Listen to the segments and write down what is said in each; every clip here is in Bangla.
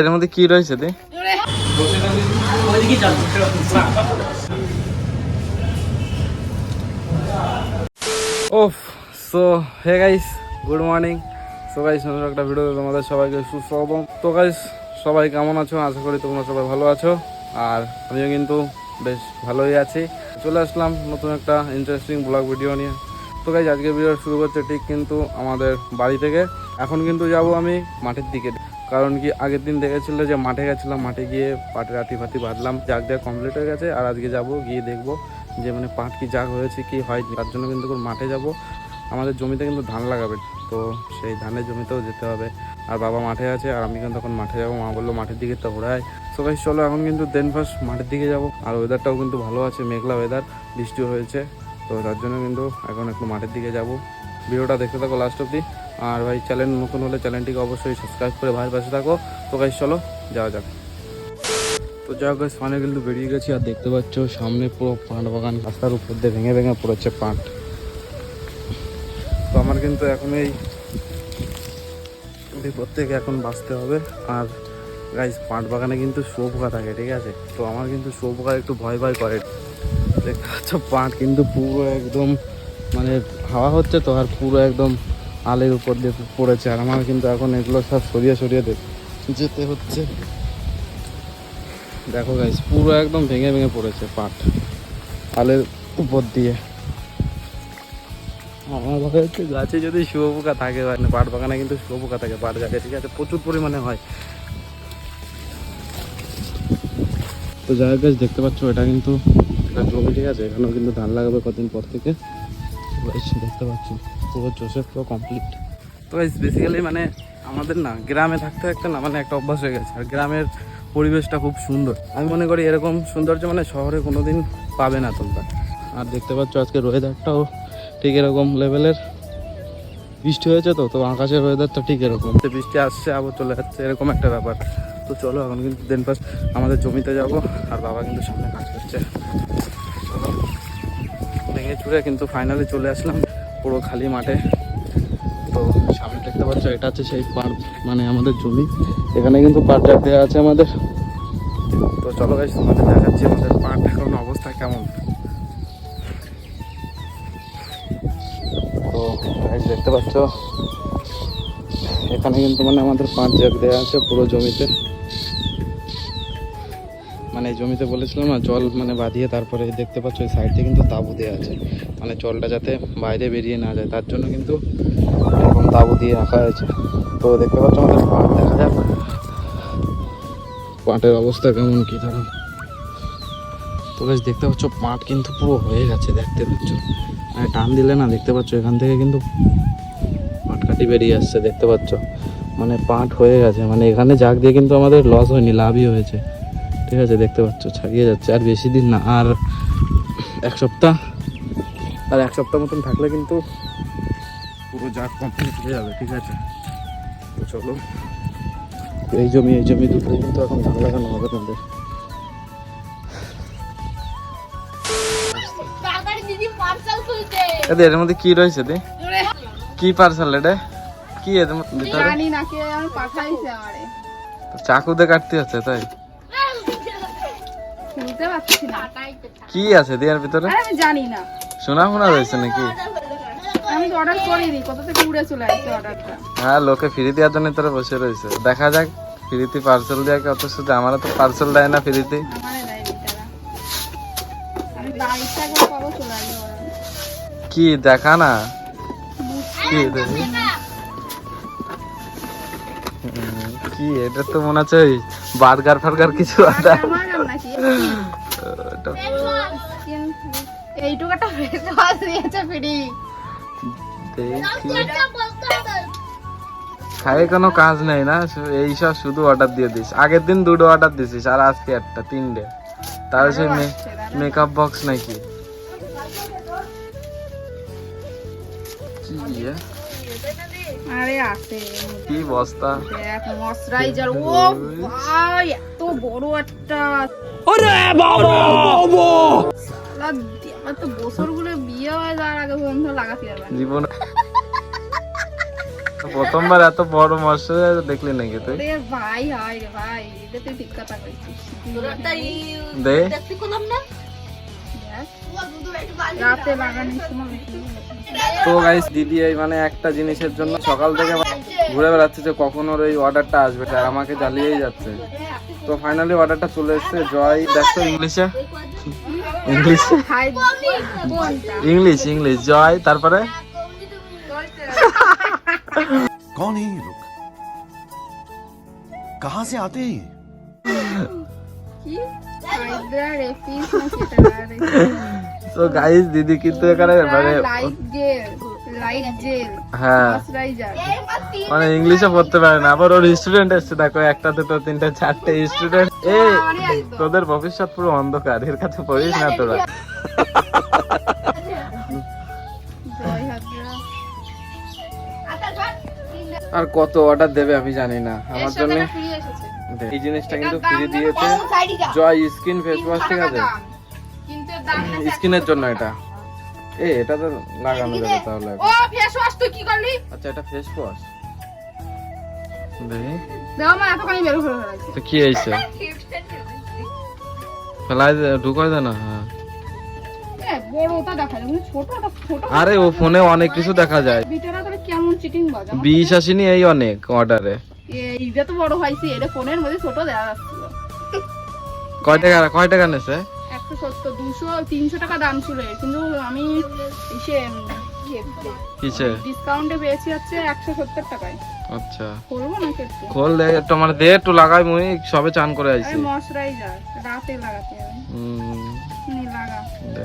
এর মধ্যে কি রয়েছে দি? ওফ so hey guys good morning so guys নতুন একটা ভিডিও তোমাদের সবাইকে সুস্বাগতম। তো গাইস সবাই কেমন আছো? আশা করি তোমরা সবাই ভালো আছো। আর আমিও কিন্তু বেশ ভালোই আছি। চলে আসলাম নতুন একটা ইন্টারেস্টিং ব্লগ ভিডিও নিয়ে। তো গাইস আজকে ভিডিও শুরু করছে ঠিক কিন্তু আমাদের বাড়ি থেকে। এখন কিন্তু যাব আমি মাঠের দিকে। কারণ কি, আগের দিন দেখেছিল যে মাঠে গেছিলাম, মাঠে গিয়ে পাটের আটি ফাটি বাঁধলাম। জাগ দেওয়া কমপ্লিট হয়ে গেছে, আর আজকে যাব, গিয়ে দেখব যে মানে পাট কি জাগ হয়েছে, কি হয় তার জন্য কিন্তু মাঠে যাব। আমাদের জমিতে কিন্তু ধান লাগাবে, তো সেই ধানের জমিতেও যেতে হবে। আর বাবা মাঠে আছে, আর আমি কিন্তু এখন মাঠে যাব। মা বলল, মাঠের দিকে তো ঘোরায়। সো গাইস চলো, এখন কিন্তু দেন ফার্স্ট মাঠের দিকে যাব। আর ওয়েদারটাও কিন্তু ভালো আছে, মেঘলা ওয়েদার বৃষ্টিও হয়েছে। তো তার জন্য কিন্তু এখন একটু মাঠের দিকে যাব। ভিডিওটা দেখতে থাকো লাস্ট অব্দি আর ভাই চ্যানেল নতুন হলে চ্যানেলটিকে অবশ্যই সাবস্ক্রাইব করে ভাইয়ের পাশে থাকো। তো গাইস চলো, যাওয়া যাক। তো যা গাছ ফানে কিন্তু বেরিয়ে গেছি। আর দেখতে পাচ্ছ, সামনে পুরো পাট বাগান। রাস্তার উপর দিয়ে ভেঙে ভেঙে পড়েছে পাট। তো আমার কিন্তু এখন এই বিপদ থেকে এখন বাঁচতে হবে। আর গাইস পাট বাগানে কিন্তু শুয়োপোকা থাকে, ঠিক আছে? তো আমার কিন্তু শুয়োপোকা একটু ভয় ভয় করে। দেখতে পাচ্ছ, পাট কিন্তু পুরো একদম মানে হাওয়া হচ্ছে তো, আর পুরো একদম আলের উপর দিয়ে পড়েছে। আর আমার কিন্তু এখন এগুলো সব সরিয়ে সরিয়ে যেতে হচ্ছে। দেখো গাইস পুরো একদম ভেঙে ভেঙে পড়েছে পাট আলের উপর দিয়ে। আমার ভাবে হচ্ছে গাছে যদি শুয়োপোকা থাকে মানে পাট বাগানে কিন্তু শুয়োপোকা থাকে, পাট গাছে, ঠিক আছে? প্রচুর পরিমাণে হয়। তো যাই গাছ দেখতে পাচ্ছ, এটা কিন্তু একটা জমি ঠিক আছে? এখানেও কিন্তু ধান লাগাবে কদিন পর থেকে। দেখতে পাচ্ছ পুরো চষে পুরো কমপ্লিট তো বেসিক্যালি মানে আমাদের না গ্রামে থাকতে থাকতে না মানে একটা অভ্যাস হয়ে গেছে। আর গ্রামের পরিবেশটা খুব সুন্দর। আমি মনে করি এরকম সৌন্দর্য মানে শহরে কোনোদিন পাবে না তোমরা। আর দেখতে পাচ্ছ আজকে ওয়েদারটাও ঠিক এরকম লেভেলের বৃষ্টি হয়েছে তো তো আকাশের ওয়েদারটা ঠিক এরকম। তো বৃষ্টি আসছে আবার চলে যাচ্ছে এরকম একটা ব্যাপার। তো চলো, এখন কিন্তু দেন ফার্স্ট আমাদের জমিতে যাব, আর বাবা কিন্তু সামনে কাজ করছে। ভেঙে চুড়ে কিন্তু ফাইনালি চলে আসলাম পুরো খালি মাঠে। তো সামনে দেখতে পাচ্ছ, এটা হচ্ছে সেই পার মানে আমাদের জমি। এখানে কিন্তু পাট দেওয়া আছে আমাদের। তো চলো গাইস তোমাদের দেখাচ্ছি আমাদের পাট এখন অবস্থা কেমন। তো দেখতে পাচ্ছ এখানে কিন্তু মানে আমাদের পাট জাগ দেওয়া আছে পুরো জমিতে। মানে জমিতে বলেছিলাম না, জল মানে বাঁধিয়ে তারপরে দেখতে পাচ্ছ ওই সাইডে কিন্তু তাঁবু দেওয়া আছে। মানে জলটা যাতে বাইরে বেরিয়ে না যায়, তার জন্য কিন্তু এরকম তাঁবু দিয়ে রাখা হয়েছে। তো দেখতে পাচ্ছ আমাদের পাট দেখা যাক। পাটের অবস্থা কেমন কি ধরো তো বেশ দেখতে পাচ্ছ পাট কিন্তু পুরো হয়ে গেছে দেখতে পাচ্ছ। মানে টান দিলে না দেখতে পাচ্ছ এখান থেকে কিন্তু পাট কাটি বেরিয়ে আসছে দেখতে পাচ্ছ? মানে পাট হয়ে গেছে। মানে এখানে জাগ দিয়ে কিন্তু আমাদের লস হয়নি লাভই হয়েছে। ঠিক আছে দেখতে পাচ্ছ ছাড়িয়ে যাচ্ছে। আর বেশি দিন না আর এক সপ্তাহ আর এক সপ্তাহ মতন থাকলে কিন্তু পুরো জাগ কমপ্লিট হয়ে যাবে ঠিক আছে? তো চলো। এই জমি এই জমি দুটো কিন্তু এখন ধান লাগানো হবে তোমাদের? এদের মধ্যে কি রয়েছে দি? কি পার্সেল এটা? কি এর ভিতরে? জানি না কে আমি পাঠাইছে আমারে। চাকু দিয়ে কাটতে হচ্ছে তাই? শুনতে পাচ্ছি না। কি আছে দিয়ার ভিতরে? আমি জানি না। সোনা ফোনা রয়েছে নাকি? আমি অর্ডার করিনি কোথা থেকে উড়ে চলে আসছে অর্ডারটা হ্যাঁ লোকে ফ্রি দেওয়ার জন্য তোরা বসে রয়েছে। দেখা যাক ফ্রিতে পার্সেল দেওয়া কত শুধু আমারও তো পার্সেল দেয় না ফ্রিতে। দেয় কি দেখা না? কি এটা তো মনে হচ্ছে ওই বার্গার ফার্গার কিছু ফেস ওয়াশ দিয়েছে ফ্রি কোনো কাজ নেই না এইসব শুধু অর্ডার দিয়ে দিস। আগের দিন দুটো অর্ডার দিছিস আর আজকে একটা তিনটে। তাহলে সেই মেকআপ বক্স নাকি? কি আরে আছে। কি বস্তা? ময়শ্চারাইজার ও ভাই এত বড় একটা শালা দি- আমার তো বছরগুলো বিয়ে হয়ে যাওয়ার আগে পর্যন্ত লাগাতে পারবে জীবন প্রথমবার এত বড় মশলা দেখলি নাকি তুই? ভাই হয় রে ভাই এটা তুই ঠিক কথা কইছিস দে। দেখতে না? তো গাইস দিদি এই মানে একটা জিনিসের জন্য সকাল থেকে মানে ঘুরে বেড়াচ্ছে যে কখন ওর এই অর্ডারটা আসবে আর আমাকে জ্বালিয়েই যাচ্ছে তো ফাইনালি অর্ডারটা চলে এসেছে জয় দেখতো ইংলিশে ইংলিশ হাই কোনটা ইংলিশ ইংলিশ জয় তারপরে कौन है ये लोग कहां से आते हैं ये? তো গাইস দিদি কিন্তু এখানে মানে হ্যাঁ। মানে ইংলিশে পড়তে পারে না আবার ওর স্টুডেন্ট এসছে দেখো একটা দুটো তিনটে চারটে স্টুডেন্ট এই তোদের ভবিষ্যৎ পুরো অন্ধকার এর কাছে পড়িস না তোরা। আর কত অর্ডার দেবে আমি জানি না আমার জন্য এই জিনিসটা কিন্তু ফ্রি দিয়েছে। জয় স্কিন ফেস ওয়াশ ঠিক আছে? স্কিনের জন্য এটা। এ এটা তো লাগানো যাবে তাহলে ও ফেস ওয়াশ তুই কি করলি? আচ্ছা এটা ফেস ওয়াশ দেখি। দাও মা এতখানি বের করে ফেলাইছে তো কি হয়েছে? ফেলাই দে ঢুকাই দে না হ্যাঁ। ছোট আরে ও ফোনে অনেক কিছু দেখা যায়। বিষ আসেনি এই অনেক অর্ডারে এইটা তো বড় হয়েছে এটা ফোনের মধ্যে ছোট দেওয়া যাচ্ছিল। কয় টাকা কয় টাকা নেছে? একশো সত্তর দুশো তিনশো টাকা দাম ছিল কিন্তু আমি ইসে কিসে? ডিসকাউন্টে পেয়েছি হচ্ছে একশো সত্তর টাকায়। আচ্ছা। করব না একটু? খোল দে একটু আমার দে একটু লাগাই মুই সবে চান করে আইছি। ময়শ্চারাইজার রাতে লাগাতে হবে। হুম, নি লাগা। দে।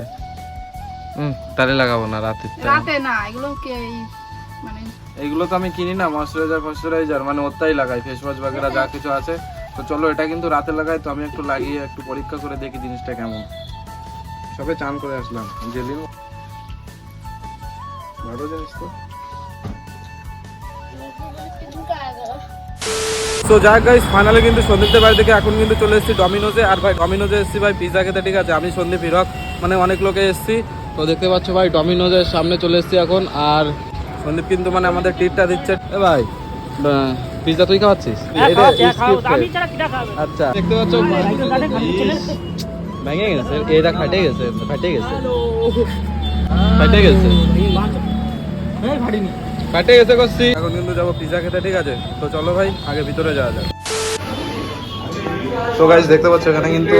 হুম তাহলে লাগাবো না রাতে। রাতে না এগুলো কে মানে এগুলো তো আমি কিনি না ময়শ্চারাইজার ফয়শ্চারাইজার মানে ওটাই লাগাই ফেস ওয়াশ বাগেরা যা কিছু আছে। তো চলো, এটা কিন্তু রাতে লাগাই, তো আমি একটু লাগিয়ে একটু পরীক্ষা করে দেখি জিনিসটা কেমন। সবে চান করে আসলাম জেলি ভালো জিনিস তো। তো যাই গাইস ফাইনালি কিন্তু সন্দীপদের বাড়ি থেকে এখন কিন্তু চলে এসেছি ডমিনোজে আর ভাই ডমিনোজে এসেছি ভাই পিজা খেতে, ঠিক আছে? আমি সন্দীপ হিরক মানে অনেক লোকে এসেছি। তো দেখতে পাচ্ছ ভাই ডমিনোজের সামনে চলে এসেছি এখন। আর সন্দীপ কিন্তু মানে আমাদের ট্রিটটা দিচ্ছে। ভাই পিজা তুই খাওয়াচ্ছিস? skip করে। আচ্ছা। দেখতে পাচ্ছ ভেঙে গেছে। এটা ফাটে গেছে ফাটে গেছে। ফাটে গেছে। ফাটে গেছে করছি এখন কিন্তু যাব পিজা খেতে ঠিক আছে? তো চলো ভাই আগে ভিতরে যাওয়া যাক। তো গাইজ দেখতে পাচ্ছ এখানে কিন্তু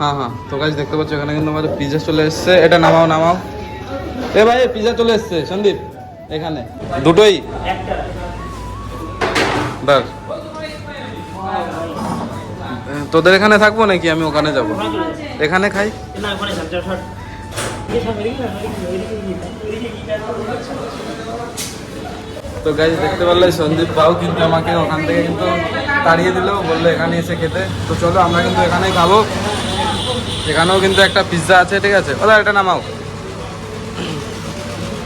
হ্যাঁ হ্যাঁ। তো গাইজ দেখতে পাচ্ছ এখানে কিন্তু আমাদের পিজা চলে এসছে। এটা নামাও নামাও। এ ভাই পিজা চলে এসছে সন্দীপ। এখানে। দুটোই? ব্যাস তোদের এখানে থাকব নাকি আমি ওখানে যাব? এখানে খাই? তো গাইজ দেখতে পারলে সন্দীপ বাবু কিন্তু আমাকে ওখান থেকে কিন্তু তাড়িয়ে দিল, বলল এখানে এসে খেতে। তো চলো, আমরা কিন্তু এখানেই খাব। এখানেও কিন্তু একটা পিৎজা আছে, ঠিক আছে? ওদা, এটা নামাও।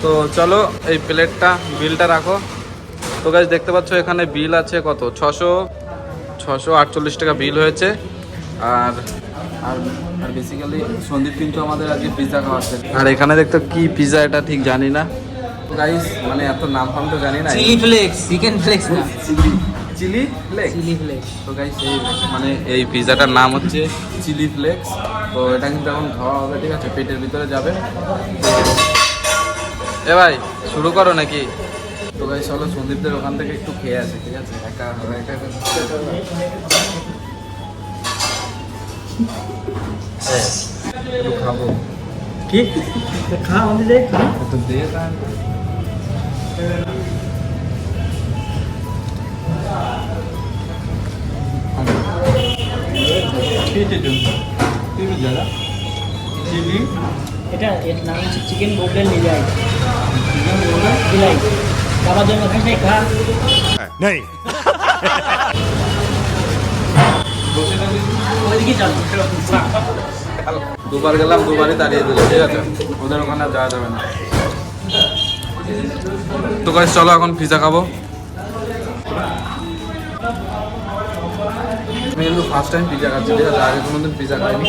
তো চলো, এই প্লেটটা বিলটা রাখো। তো গাইজ দেখতে পাচ্ছ এখানে বিল আছে কত? ছশো ছশো আটচল্লিশ টাকা বিল হয়েছে। আর আর আর বেসিক্যালি সন্দীপ কিন্তু আমাদের আজকে পিৎজা খাওয়াচ্ছে। আর এখানে দেখতো কি পিৎজা এটা ঠিক জানি না। গাইস মানে এত নাম ফাম তো জানি না। চিলি ফ্লেক্স চিকেন ফ্লেক্স না। Chilli chilli flakes chilli flakes তো গাইস এই মানে এই পিৎজাটার নাম হচ্ছে চিলি ফ্লেক্স তো এটা কিন্তু এখন খাওয়া হবে ঠিক আছে? পেটের ভিতরে যাবে। এ ভাই শুরু করো নাকি? তো গাইস চলো সন্দীপদের ওখান থেকে একটু খেয়ে আসি ঠিক আছে? একা একা একা একটু খাব। কি? খা আমাদের দেখ একটু দিয়ে তাহলে এটা এর নাম হচ্ছে চিকেন গোল্ডেন নিলাই চিকেন গোল্ডেন নিলাই খাই খা। नहीं দুবার গেলাম দুবারই দাঁড়িয়ে দিল ঠিক আছে? ওদের ওখানে যাওয়া যাবে না। তো গাইস চলো এখন পিজা খাব। আমি কিন্তু ফার্স্ট টাইম পিজা খাচ্ছি ঠিক আছে? আগে কোনোদিন পিজা খাইনি।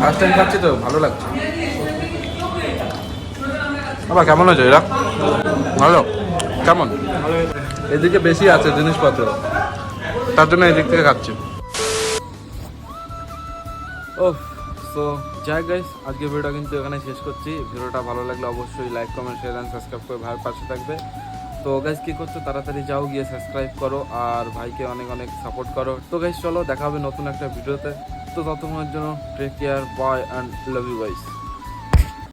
ফার্স্ট টাইম খাচ্ছি তো, ভালো লাগছে। বাবা, কেমন আছে এরা? ভালো? কেমন? এদিকে বেশি আছে জিনিসপত্র। তার জন্য এদিক থেকে খাচ্ছি। ও সো যাই গাইস আজকে ভিডিওটা কিন্তু এখানে শেষ করছি। ভিডিওটা ভালো লাগলে অবশ্যই like comment share and subscribe করে ভাইয়ের পাশে থাকবে। তো গাইস কি করছ? তাড়াতাড়ি যাও, গিয়ে সাবস্ক্রাইব করো। আর ভাইকে অনেক অনেক সাপোর্ট করো। তো গাইস চলো, দেখা হবে নতুন একটা ভিডিওতে ততক্ষণের জন্য take care bye and love you guys